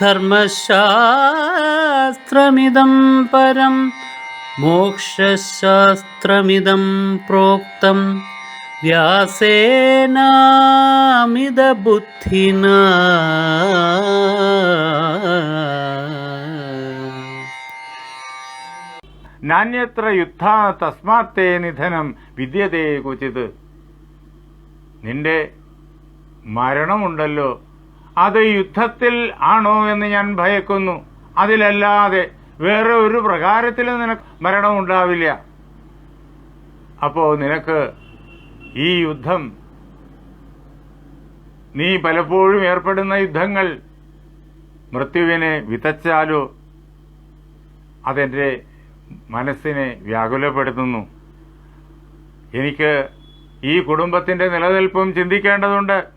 ധർമ്മശാസ്ത്രമിദം പരം മോക്ഷശാസ്ത്രമിതം പ്രോക്തം. വ്യാസേനാമിതബുദ്ധിന. നാന്യത്ര യുദ്ധ തസ്മാത്തേ നിധനം വിദ്യതേ കുചിത്. നിന്റെ മരണമുണ്ടല്ലോ. അത് യുദ്ധത്തിൽ ആണോ എന്ന് ഞാൻ ഭയക്കുന്നു. അതിലല്ലാതെ വേറെ ഒരു പ്രകാരത്തിലും നിനക്ക് മരണം ഉണ്ടാവില്ല. അപ്പോ നിനക്ക് ഈ യുദ്ധം നീ പലപ്പോഴും ഏർപ്പെടുന്ന യുദ്ധങ്ങൾ മൃത്യുവിനെ വിതച്ചാലോ അതെന്റെ മനസ്സിനെ വ്യാകുലപ്പെടുത്തുന്നു. എനിക്ക് ഈ കുടുംബത്തിന്റെ നിലനിൽപ്പും ചിന്തിക്കേണ്ടതുണ്ട്.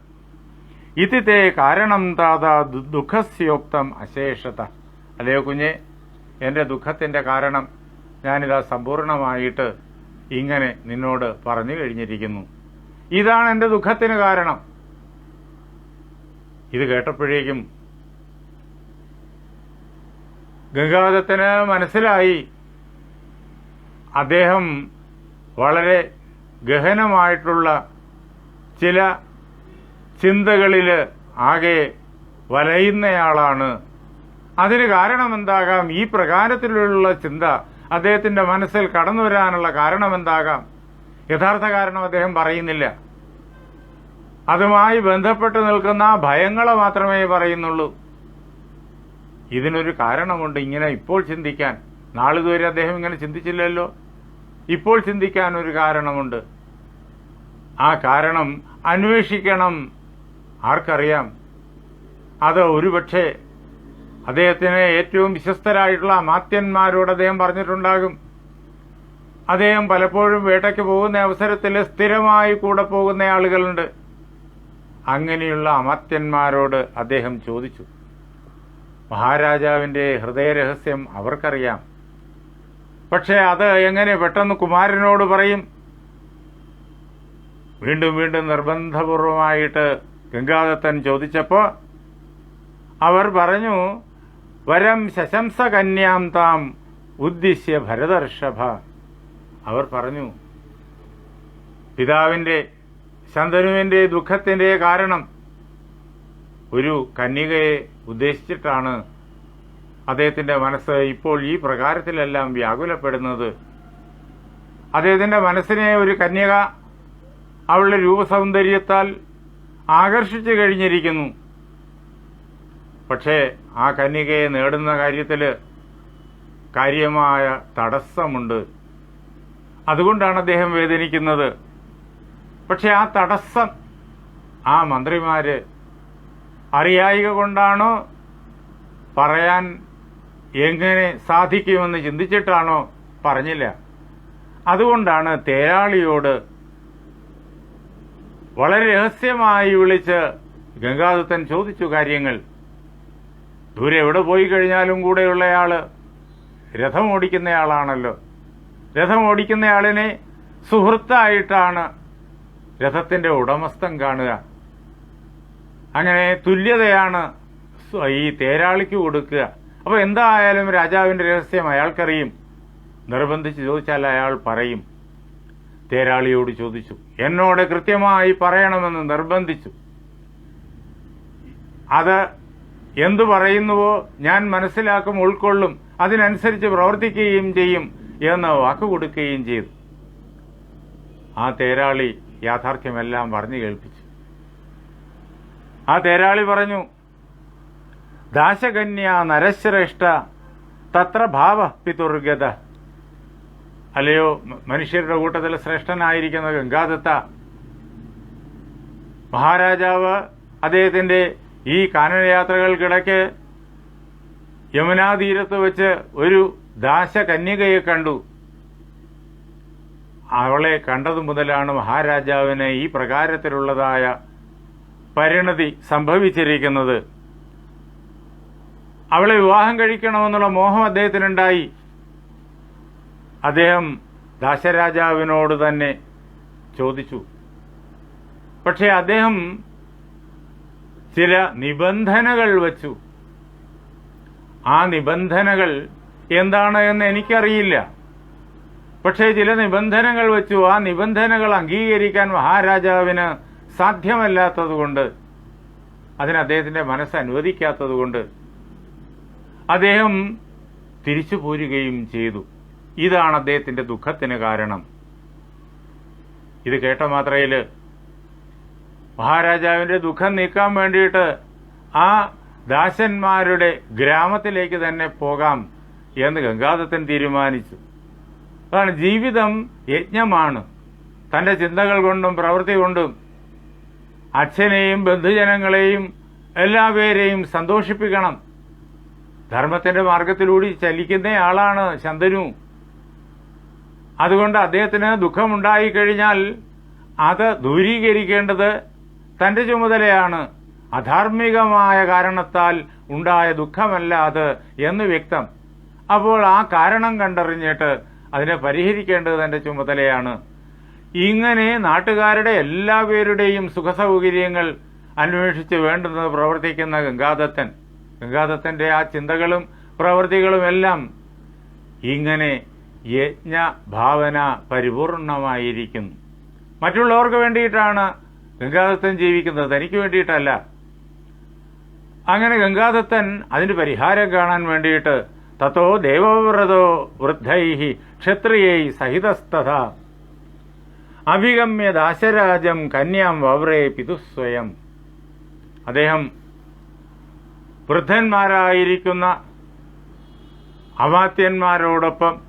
ഇതിത്തെ കാരണം താതാ ദുഃഖസ്യോക്തം അശേഷത അല്ലയോ കുഞ്ഞെ എന്റെ ദുഃഖത്തിന്റെ കാരണം ഞാനിതാ സമ്പൂർണമായിട്ട് ഇങ്ങനെ നിന്നോട് പറഞ്ഞു കഴിഞ്ഞിരിക്കുന്നു. ഇതാണ് എന്റെ ദുഃഖത്തിന് കാരണം. ഇത് കേട്ടപ്പോഴേക്കും ഗംഗാദത്തിന് മനസ്സിലായി. അദ്ദേഹം വളരെ ഗഹനമായിട്ടുള്ള ചില ചിന്തകളിൽ ആകെ വലയുന്നയാളാണ്. അതിന് കാരണമെന്താകാം? ഈ പ്രകാരത്തിലുള്ള ചിന്ത അദ്ദേഹത്തിന്റെ മനസ്സിൽ കടന്നു വരാനുള്ള കാരണമെന്താകാം? യഥാർത്ഥ കാരണം അദ്ദേഹം പറയുന്നില്ല. അതുമായി ബന്ധപ്പെട്ട് നിൽക്കുന്ന ഭയങ്ങളെ മാത്രമേ പറയുന്നുള്ളൂ. ഇതിനൊരു കാരണമുണ്ട് ഇങ്ങനെ ഇപ്പോൾ ചിന്തിക്കാൻ. നാളിതുവരെ അദ്ദേഹം ഇങ്ങനെ ചിന്തിച്ചില്ലല്ലോ. ഇപ്പോൾ ചിന്തിക്കാൻ ഒരു കാരണമുണ്ട്. ആ കാരണം അന്വേഷിക്കണം ആർക്കറിയാം? അത് ഒരുപക്ഷെ അദ്ദേഹത്തിന് ഏറ്റവും വിശ്വസ്തരായിട്ടുള്ള മാത്യന്മാരോട് അദ്ദേഹം പറഞ്ഞിട്ടുണ്ടാകും. അദ്ദേഹം പലപ്പോഴും വേട്ടയ്ക്ക് പോകുന്ന അവസരത്തിൽ സ്ഥിരമായി കൂടെ പോകുന്ന ആളുകളുണ്ട്. അങ്ങനെയുള്ള അമാത്യന്മാരോട് അദ്ദേഹം ചോദിച്ചു. മഹാരാജാവിന്റെ ഹൃദയരഹസ്യം അവർക്കറിയാം. പക്ഷേ അത് എങ്ങനെ പെട്ടെന്ന് കുമാരനോട് പറയും? വീണ്ടും വീണ്ടും നിർബന്ധപൂർവമായിട്ട് ഗംഗാദത്തൻ ചോദിച്ചപ്പോ അവർ പറഞ്ഞു വരം ശശംസ കന്യാം താം ഉദ്ദിശ്യ ഭരതർഷഭ. അവർ പറഞ്ഞു പിതാവിന്റെ ശന്തനുവിന്റെ ദുഃഖത്തിന്റെ കാരണം ഒരു കന്യകയെ ഉദ്ദേശിച്ചിട്ടാണ് അദ്ദേഹത്തിന്റെ മനസ്സ് ഇപ്പോൾ ഈ പ്രകാരത്തിലെല്ലാം വ്യാകുലപ്പെടുന്നത്. അദ്ദേഹത്തിന്റെ മനസ്സിനെ ഒരു കന്യക അവളുടെ രൂപസൗന്ദര്യത്താൽ ആകർഷിച്ചു കഴിഞ്ഞിരിക്കുന്നു. പക്ഷേ ആ കന്യകയെ നേടുന്ന കാര്യത്തിൽ കാര്യമായ തടസ്സമുണ്ട്. അതുകൊണ്ടാണ് അദ്ദേഹം വേദനിക്കുന്നത്. പക്ഷെ ആ തടസ്സം ആ മന്ത്രിമാര് അറിയായിക കൊണ്ടാണോ? പറയാൻ എങ്ങനെ സാധിക്കുമെന്ന് ചിന്തിച്ചിട്ടാണോ? പറഞ്ഞില്ല. അതുകൊണ്ടാണ് തേരാളിയോട് വളരെ രഹസ്യമായി വിളിച്ച് ഗംഗാദത്തൻ ചോദിച്ചു കാര്യങ്ങൾ. ദൂരെ എവിടെ പോയി കഴിഞ്ഞാലും കൂടെയുള്ളയാൾ രഥം ഓടിക്കുന്നയാളാണല്ലോ രഥം ഓടിക്കുന്നയാളിനെ സുഹൃത്തായിട്ടാണ് രഥത്തിന്റെ ഉടമസ്ഥൻ കാണുക. അങ്ങനെ തുല്യതയാണ് ഈ തേരാളിക്ക് കൊടുക്കുക. അപ്പോൾ എന്തായാലും രാജാവിന്റെ രഹസ്യം അയാൾക്കറിയും. നിർബന്ധിച്ച് ചോദിച്ചാൽ അയാൾ പറയും. തേരാളിയോട് ചോദിച്ചു എന്നോട് കൃത്യമായി പറയണമെന്ന് നിർബന്ധിച്ചു. അത് എന്തു പറയുന്നുവോ ഞാൻ മനസ്സിലാക്കും ഉൾക്കൊള്ളും അതിനനുസരിച്ച് പ്രവർത്തിക്കുകയും ചെയ്യും എന്ന് വാക്ക് കൊടുക്കുകയും ചെയ്തു. ആ തേരാളി യാഥാർത്ഥ്യമെല്ലാം പറഞ്ഞു കേൾപ്പിച്ചു. ആ തേരാളി പറഞ്ഞു ദാശകന്യ നരശ്രേഷ്ഠ തത്ര ഭാവ പിതുർഗത. അല്ലയോ മനുഷ്യരുടെ കൂട്ടത്തിൽ ശ്രേഷ്ഠനായിരിക്കുന്ന ഗംഗാദത്ത മഹാരാജാവ് അദ്ദേഹത്തിന്റെ ഈ കാനനയാത്രകൾക്കിടയ്ക്ക് യമുനാതീരത്ത് വെച്ച് ഒരു ദാശകന്യകയെ കണ്ടു. അവളെ കണ്ടതു മുതലാണ് മഹാരാജാവിനെ ഈ പ്രകാരത്തിലുള്ളതായ പരിണതി സംഭവിച്ചിരിക്കുന്നത്. അവളെ വിവാഹം കഴിക്കണമെന്നുള്ള മോഹം അദ്ദേഹത്തിനുണ്ടായി. അദ്ദേഹം ദാശരാജാവിനോട് തന്നെ ചോദിച്ചു. പക്ഷേ അദ്ദേഹം ചില നിബന്ധനകൾ വച്ചു. ആ നിബന്ധനകൾ എന്താണ് എന്ന് എനിക്കറിയില്ല. പക്ഷേ ചില നിബന്ധനകൾ വെച്ചു. ആ നിബന്ധനകൾ അംഗീകരിക്കാൻ മഹാരാജാവിന് സാധ്യമല്ലാത്തതുകൊണ്ട് അതിന് അദ്ദേഹത്തിന്റെ മനസ്സ് അനുവദിക്കാത്തതുകൊണ്ട് അദ്ദേഹം തിരിച്ചു പോരുകയും ചെയ്തു. ഇതാണ് അദ്ദേഹത്തിന്റെ ദുഃഖത്തിന് കാരണം. ഇത് കേട്ട മാത്രയിൽ മഹാരാജാവിന്റെ ദുഃഖം നീക്കാൻ വേണ്ടിയിട്ട് ആ ദാസന്മാരുടെ ഗ്രാമത്തിലേക്ക് തന്നെ പോകാം എന്ന് ഗംഗാദത്തൻ തീരുമാനിച്ചു. അതാണ് ജീവിതം യജ്ഞമാണ്. തന്റെ ചിന്തകൾ കൊണ്ടും പ്രവൃത്തി കൊണ്ടും അച്ഛനെയും ബന്ധുജനങ്ങളെയും എല്ലാവരെയും സന്തോഷിപ്പിക്കണം. ധർമ്മത്തിന്റെ മാർഗത്തിലൂടെ ചലിക്കുന്നയാളാണ് ശന്തനു. അതുകൊണ്ട് അദ്ദേഹത്തിന് ദുഃഖമുണ്ടായി കഴിഞ്ഞാൽ അത് ദൂരീകരിക്കേണ്ടത് തന്റെ ചുമതലയാണ്. അധാർമികമായ കാരണത്താൽ ഉണ്ടായ ദുഃഖമല്ല അത് എന്ന് വ്യക്തം. അപ്പോൾ ആ കാരണം കണ്ടറിഞ്ഞിട്ട് അതിനെ പരിഹരിക്കേണ്ടത് തന്റെ ചുമതലയാണ്. ഇങ്ങനെ നാട്ടുകാരുടെ എല്ലാവരുടെയും സുഖസൗകര്യങ്ങൾ അന്വേഷിച്ച് വേണ്ടുന്നത് പ്രവർത്തിക്കുന്ന ഗംഗാദത്തൻ. ഗംഗാദത്തന്റെ ആ ചിന്തകളും പ്രവൃത്തികളുമെല്ലാം ഇങ്ങനെ യജ്ഞ ഭാവന പരിപൂർണമായിരിക്കുന്നു മറ്റുള്ളവർക്ക് വേണ്ടിയിട്ടാണ് ഗംഗാദത്തൻ ജീവിക്കുന്നത്. തനിക്ക് വേണ്ടിയിട്ടല്ല. അങ്ങനെ ഗംഗാദത്തൻ അതിന് പരിഹാരം കാണാൻ വേണ്ടിയിട്ട് തത്തോ ദേവവ്രതോ വൃദ്ധൈഹി ക്ഷത്രിയൈ സഹിതസ്തഥ. അഭിഗമ്യ ദാശരാജം കന്യാം വവ്രേ പിതുസ്വയം അദ്ദേഹം വൃദ്ധന്മാരായിരിക്കുന്ന അമാത്യന്മാരോടൊപ്പം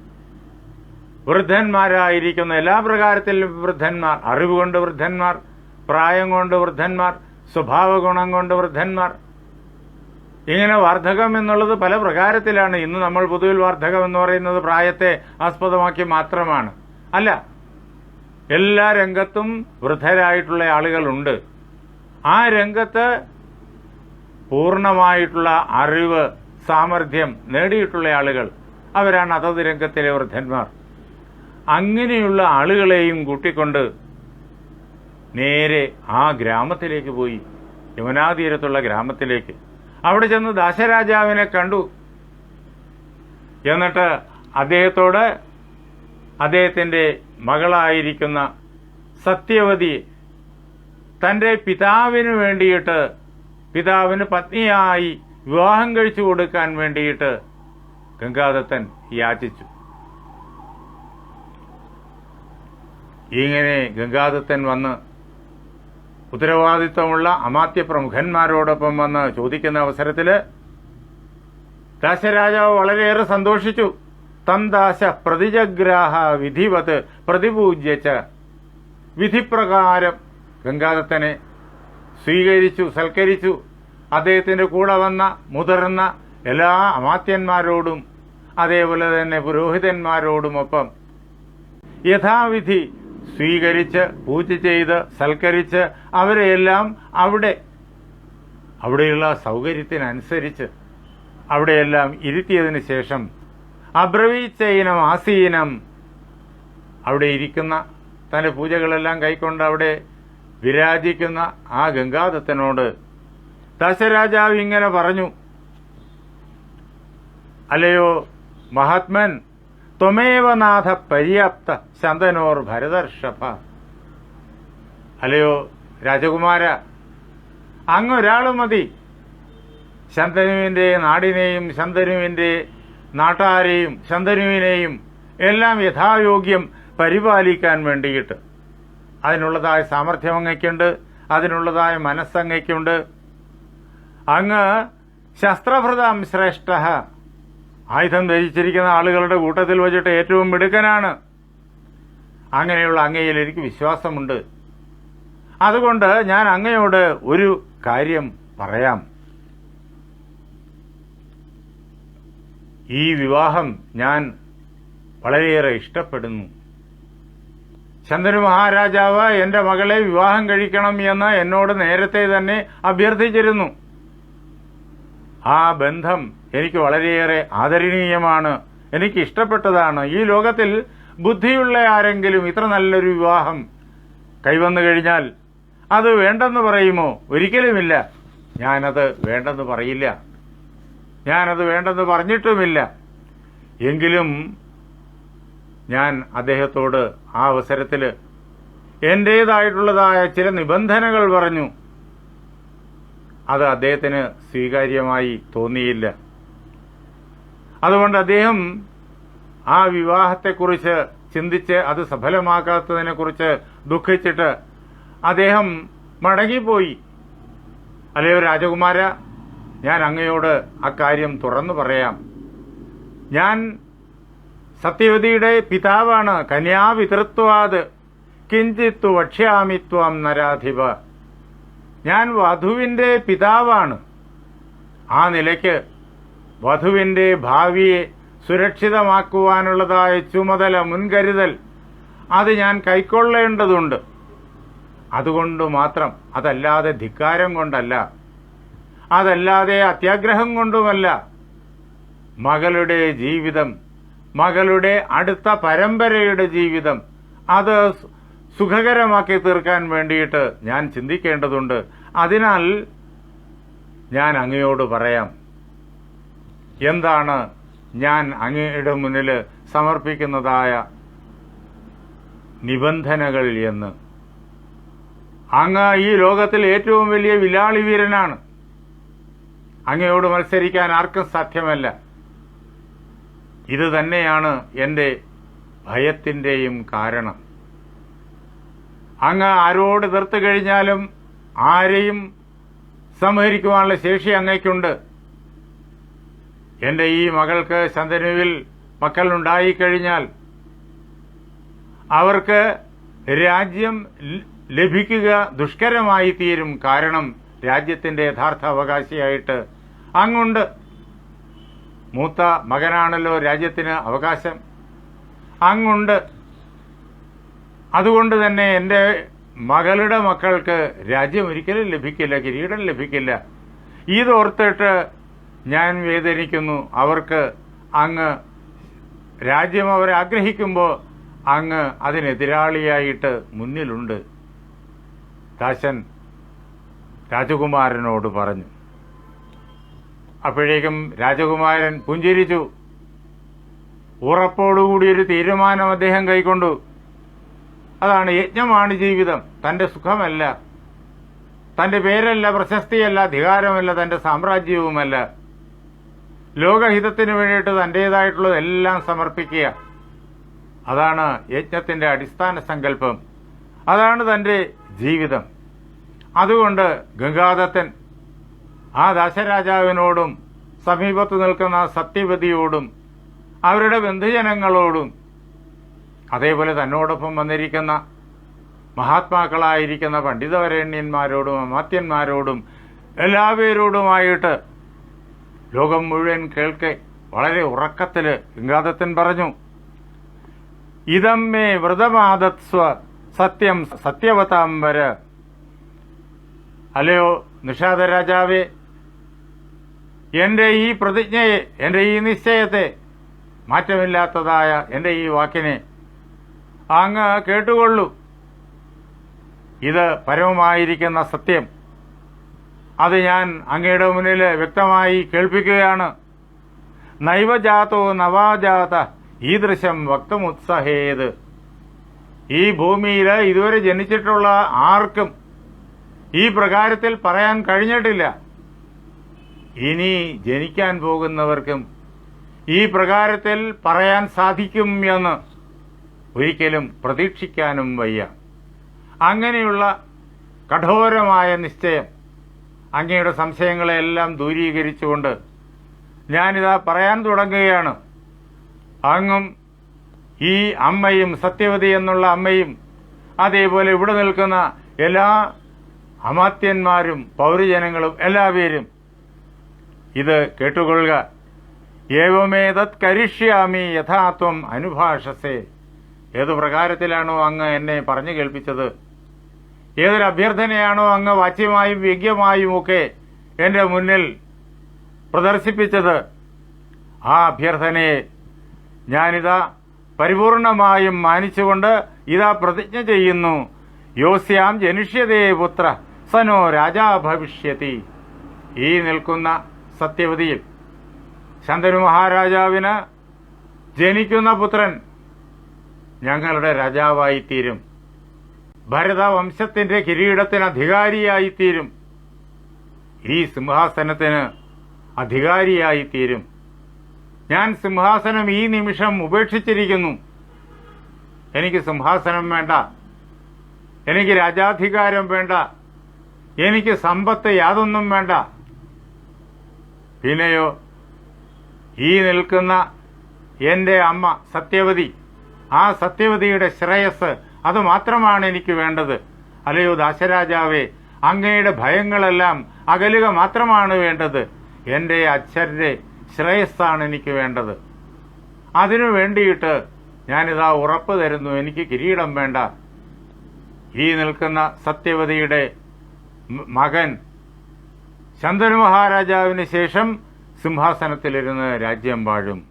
വൃദ്ധന്മാരായിരിക്കുന്ന എല്ലാ പ്രകാരത്തിലും വൃദ്ധന്മാർ അറിവുകൊണ്ട് വൃദ്ധന്മാർ പ്രായം കൊണ്ട് വൃദ്ധന്മാർ സ്വഭാവ ഗുണം കൊണ്ട് വൃദ്ധന്മാർ. ഇങ്ങനെ വാർദ്ധകം എന്നുള്ളത് പല പ്രകാരത്തിലാണ്. ഇന്ന് നമ്മൾ പൊതുവിൽ വാർദ്ധകം എന്ന് പറയുന്നത് പ്രായത്തെ ആസ്പദമാക്കി മാത്രമാണ്. അല്ല എല്ലാ രംഗത്തും വൃദ്ധരായിട്ടുള്ള ആളുകളുണ്ട്. ആ രംഗത്ത് പൂർണമായിട്ടുള്ള അറിവ് സാമർഥ്യം നേടിയിട്ടുള്ള ആളുകൾ. അവരാണ് അതത് രംഗത്തിലെ വൃദ്ധന്മാർ. അങ്ങനെയുള്ള ആളുകളെയും കൂട്ടിക്കൊണ്ട് നേരെ ആ ഗ്രാമത്തിലേക്ക് പോയി യമുനാതീരത്തുള്ള ഗ്രാമത്തിലേക്ക്. അവിടെ ചെന്ന് ദാശരാജാവിനെ കണ്ടു. എന്നിട്ട് അദ്ദേഹത്തോട് അദ്ദേഹത്തിന്റെ മകളായിരിക്കുന്ന സത്യവതി തന്റെ പിതാവിന് വേണ്ടിയിട്ട് പിതാവിന് പത്നിയായി വിവാഹം കഴിച്ചു കൊടുക്കാൻ വേണ്ടിയിട്ട് ഗംഗാദത്തൻ യാചിച്ചു. ഇങ്ങനെ ഗംഗാദത്തൻ വന്ന് ഉത്തരവാദിത്വമുള്ള അമാത്യ പ്രമുഖന്മാരോടൊപ്പം വന്ന് ചോദിക്കുന്ന അവസരത്തിൽ ദാശരാജാവ് വളരെയേറെ സന്തോഷിച്ചു. തം ദാശ പ്രതിജഗ്രാഹ വിധിവത് പ്രതിപൂജ്യച്ച വിധിപ്രകാരം ഗംഗാദത്തനെ സ്വീകരിച്ചു സൽക്കരിച്ചു. അദ്ദേഹത്തിന്റെ കൂടെ വന്ന മുതിർന്ന എല്ലാ അമാത്യന്മാരോടും അതേപോലെ തന്നെ പുരോഹിതന്മാരോടുമൊപ്പം യഥാവിധി സ്വീകരിച്ച് പൂജ ചെയ്ത് സൽക്കരിച്ച് അവരെയെല്ലാം അവിടെ അവിടെയുള്ള സൗകര്യത്തിനനുസരിച്ച് അവിടെയെല്ലാം ഇരുത്തിയതിന് ശേഷം അബ്രവീച്ചൈനം ആസീനം അവിടെ ഇരിക്കുന്ന തന്റെ പൂജകളെല്ലാം കൈക്കൊണ്ട് അവിടെ വിരാജിക്കുന്ന ആ ഗംഗാദത്തനോട് ദശരാജാവ് ഇങ്ങനെ പറഞ്ഞു അല്ലയോ മഹാത്മൻ ത്വമേവ നാഥ പര്യാപ്ത ശന്തനോർ ഭരതർഷഭ. അല്ലയോ രാജകുമാര അങ്ങൊരാൾ മതി. ശന്തനുവിന്റെ നാടിനെയും ശന്തനുവിന്റെ നാട്ടാരെയും ശന്തനുവിനെയും എല്ലാം യഥായോഗ്യം പരിപാലിക്കാൻ വേണ്ടിയിട്ട്. അതിനുള്ളതായ സാമർഥ്യം അങ്ങയ്ക്കുണ്ട് അതിനുള്ളതായ മനസ്സങ്ങയ്ക്കുണ്ട്. അങ്ങ് ശസ്ത്രഭൃതം ശ്രേഷ്ഠ. ആയുധം ധരിച്ചിരിക്കുന്ന ആളുകളുടെ കൂട്ടത്തിൽ വച്ചിട്ട് ഏറ്റവും മിടുക്കനാണ്. അങ്ങനെയുള്ള അങ്ങയിൽ എനിക്ക് വിശ്വാസമുണ്ട്. അതുകൊണ്ട് ഞാൻ അങ്ങയോട് ഒരു കാര്യം പറയാം. ഈ വിവാഹം ഞാൻ വളരെയേറെ ഇഷ്ടപ്പെടുന്നു. ചന്ദ്രൻ മഹാരാജാവ് എന്റെ മകളെ വിവാഹം കഴിക്കണം എന്ന് എന്നോട് നേരത്തെ തന്നെ അഭ്യർത്ഥിച്ചിരുന്നു. ആ ബന്ധം എനിക്ക് വളരെയേറെ ആദരണീയമാണ്. എനിക്ക് ഇഷ്ടപ്പെട്ടതാണ് ഈ ലോകത്തിൽ ബുദ്ധിയുള്ള ആരെങ്കിലും ഇത്ര നല്ലൊരു വിവാഹം കൈവന്നു കഴിഞ്ഞാൽ അത് വേണ്ടെന്ന് പറയുമോ? ഒരിക്കലുമില്ല. ഞാനത് വേണ്ടെന്ന് പറയില്ല. ഞാനത് വേണ്ടെന്ന് പറഞ്ഞിട്ടുമില്ല. എങ്കിലും ഞാൻ അദ്ദേഹത്തോട് ആ അവസരത്തിൽ എന്റേതായിട്ടുള്ളതായ ചില നിബന്ധനകൾ പറഞ്ഞു. അത് അദ്ദേഹത്തിന് സ്വീകാര്യമായി തോന്നിയില്ല. അതുകൊണ്ട് അദ്ദേഹം ആ വിവാഹത്തെക്കുറിച്ച് ചിന്തിച്ച് അത് സഫലമാക്കാത്തതിനെക്കുറിച്ച് ദുഃഖിച്ചിട്ട് അദ്ദേഹം മടങ്ങിപ്പോയി. അല്ലയോ രാജകുമാര ഞാൻ അങ്ങയോട് അക്കാര്യം തുറന്നു പറയാം. ഞാൻ സത്യവതിയുടെ പിതാവാണ്. കന്യാവിതൃത്വാത് കിഞ്ചിത്തു വക്ഷ്യാമിത്വം നരാധിപ. ഞാൻ വധുവിന്റെ പിതാവാണ്. ആ നിലയ്ക്ക് വധുവിന്റെ ഭാവിയെ സുരക്ഷിതമാക്കുവാനുള്ളതായ ചുമതല മുൻകരുതൽ അത് ഞാൻ കൈക്കൊള്ളേണ്ടതുണ്ട്. അതുകൊണ്ട് മാത്രം അതല്ലാതെ ധിക്കാരം കൊണ്ടല്ല. അതല്ലാതെ അത്യാഗ്രഹം കൊണ്ടുമല്ല. മകളുടെ ജീവിതം മകളുടെ അടുത്ത പരമ്പരയുടെ ജീവിതം അത് സുഖകരമാക്കി തീർക്കാൻ വേണ്ടിയിട്ട് ഞാൻ ചിന്തിക്കേണ്ടതുണ്ട്. അതിനാൽ ഞാൻ അങ്ങയോട് പറയാം. എന്താണ് ഞാൻ അങ്ങയുടെ മുന്നിൽ സമർപ്പിക്കുന്നതായ നിബന്ധനകൾ എന്ന്? അങ്ങ് ഈ ലോകത്തിൽ ഏറ്റവും വലിയ വിലാളി വീരനാണ്. അങ്ങയോട് മത്സരിക്കാൻ ആർക്കും സാധ്യമല്ല. ഇത് തന്നെയാണ് എന്റെ ഭയത്തിന്റെയും കാരണം. അങ്ങ് ആരോട് തീർത്തു കഴിഞ്ഞാലും ആരെയും സംഹരിക്കുവാനുള്ള ശേഷി അങ്ങയ്ക്കുണ്ട്. എന്റെ ഈ മകൾക്ക് ശന്തനുവിൽ മക്കളുണ്ടായിക്കഴിഞ്ഞാൽ അവർക്ക് രാജ്യം ലഭിക്കുക ദുഷ്കരമായി തീരും കാരണം രാജ്യത്തിന്റെ യഥാർത്ഥ അവകാശിയായിട്ട് അങ്ങുണ്ട്. മൂത്ത മകനാണല്ലോ രാജ്യത്തിന് അവകാശം. അങ്ങുണ്ട്. അതുകൊണ്ട് തന്നെ എന്റെ മകളുടെ മക്കൾക്ക് രാജ്യം ഒരിക്കലും ലഭിക്കില്ല കിരീടം ലഭിക്കില്ല. ഇതോർത്തിട്ട് ഞാൻ വേദനിക്കുന്നു. അവർക്ക് അങ്ങ് രാജ്യം അവർ ആഗ്രഹിക്കുമ്പോൾ അങ്ങ് അതിനെതിരാളിയായിട്ട് മുന്നിലുണ്ട്. ദാശൻ രാജകുമാരനോട് പറഞ്ഞു. അപ്പോഴേക്കും രാജകുമാരൻ പുഞ്ചിരിച്ചു. ഉറപ്പോടുകൂടി ഒരു തീരുമാനം അദ്ദേഹം കൈക്കൊണ്ടു. അതാണ് യജ്ഞമാണ് ജീവിതം. തന്റെ സുഖമല്ല. തന്റെ പേരല്ല പ്രശസ്തിയല്ല അധികാരമല്ല തന്റെ സാമ്രാജ്യവുമല്ല. ലോകഹിതത്തിന് വേണ്ടിയിട്ട് തന്റെതായിട്ടുള്ളതെല്ലാം സമർപ്പിക്കുക. അതാണ് യജ്ഞത്തിന്റെ അടിസ്ഥാന സങ്കല്പം. അതാണ് തന്റെ ജീവിതം. അതുകൊണ്ട് ഗംഗാദത്തൻ ആ ദാശരാജാവിനോടും സമീപത്ത് നിൽക്കുന്ന സത്യവതിയോടും അവരുടെ ബന്ധുജനങ്ങളോടും അതേപോലെ തന്നോടൊപ്പം വന്നിരിക്കുന്ന മഹാത്മാക്കളായിരിക്കുന്ന പണ്ഡിതവരേണ്യന്മാരോടും അമാത്യന്മാരോടും എല്ലാവരോടുമായിട്ട് ലോകം മുഴുവൻ കേൾക്കെ വളരെ ഉറക്കത്തിൽ ഗംഗാദത്തൻ പറഞ്ഞു. ഇതമ്മേ വ്രതമാദത്സ്വ സത്യം സത്യവതാംബര അല്ലയോ നിഷാദ രാജാവേ എന്റെ ഈ പ്രതിജ്ഞയെ എന്റെ ഈ നിശ്ചയത്തെ മാറ്റമില്ലാത്തതായ എന്റെ ഈ വാക്കിനെ അങ്ങ് കേട്ടുകൊള്ളൂ. ഇത് പരമമായിരിക്കുന്ന സത്യം. അത് ഞാൻ അങ്ങയുടെ മുന്നിൽ വ്യക്തമായി കേൾപ്പിക്കുകയാണ്. നൈവജാതോ നവാജാത ഈ ഈദൃശം വക്തമുത്സഹേത്. ഈ ഭൂമിയിൽ ഇതുവരെ ജനിച്ചിട്ടുള്ള ആർക്കും ഈ പ്രകാരത്തിൽ പറയാൻ കഴിഞ്ഞിട്ടില്ല. ഇനി ജനിക്കാൻ പോകുന്നവർക്കും ഈ പ്രകാരത്തിൽ പറയാൻ സാധിക്കും എന്ന് ഒരിക്കലും പ്രതീക്ഷിക്കാനും വയ്യ. അങ്ങനെയുള്ള കഠോരമായ നിശ്ചയം അങ്ങയുടെ സംശയങ്ങളെല്ലാം ദൂരീകരിച്ചുകൊണ്ട് ഞാനിതാ പറയാൻ തുടങ്ങുകയാണ്. അങ്ങും ഈ അമ്മയും സത്യവതി എന്നുള്ള അമ്മയും അതേപോലെ ഇവിടെ നിൽക്കുന്ന എല്ലാ അമാത്യന്മാരും പൗരജനങ്ങളും എല്ലാവരും ഇത് കേട്ടുകൊള്ളുക. ഏവമേതത് കരിഷ്യാമി യഥാത്വം അനുഭാഷസേ. ഏതു പ്രകാരത്തിലാണോ അങ്ങ് എന്നെ പറഞ്ഞു കേൾപ്പിച്ചത്? ഏതൊരു അഭ്യർത്ഥനയാണോ അങ്ങ് വാച്യമായും വ്യഗ്യമായും ഒക്കെ എന്റെ മുന്നിൽ പ്രദർശിപ്പിച്ചത് ആ അഭ്യർത്ഥനയെ ഞാനിതാ പരിപൂർണമായും മാനിച്ചുകൊണ്ട് ഇതാ പ്രതിജ്ഞ ചെയ്യുന്നു. യോസ്യാം ജനിഷ്യതേ പുത്ര സനോ രാജാ ഭവിഷ്യതി. ഈ നിൽക്കുന്ന സത്യവതിയിൽ ശന്തനു മഹാരാജാവിന് ജനിക്കുന്ന പുത്രൻ ഞങ്ങളുടെ രാജാവായിത്തീരും. ഭരതവംശത്തിന്റെ കിരീടത്തിന് അധികാരിയായിത്തീരും ഈ സിംഹാസനത്തിന് അധികാരിയായിത്തീരും. ഞാൻ സിംഹാസനം ഈ നിമിഷം ഉപേക്ഷിച്ചിരിക്കുന്നു. എനിക്ക് സിംഹാസനം വേണ്ട. എനിക്ക് രാജാധികാരം വേണ്ട. എനിക്ക് സമ്പത്ത് യാതൊന്നും വേണ്ട. പിന്നെയോ ഈ നിൽക്കുന്ന എന്റെ അമ്മ സത്യവതി. ആ സത്യവതിയുടെ ശ്രേയസ് അത് മാത്രമാണ് എനിക്ക് വേണ്ടത്. അല്ലയോ ദാശരാജാവേ അങ്ങയുടെ ഭയങ്ങളെല്ലാം അകലുക മാത്രമാണ് വേണ്ടത്. എന്റെ അച്ഛന്റെ ശ്രേയസ്സാണ് എനിക്ക് വേണ്ടത്. അതിനു വേണ്ടിയിട്ട് ഞാനിതാ ഉറപ്പ് തരുന്നു. എനിക്ക് കിരീടം വേണ്ട. ഈ നിൽക്കുന്ന സത്യവതിയുടെ മകൻ ശന്തനു മഹാരാജാവിന് ശേഷം സിംഹാസനത്തിലിരുന്ന് രാജ്യം വാഴും.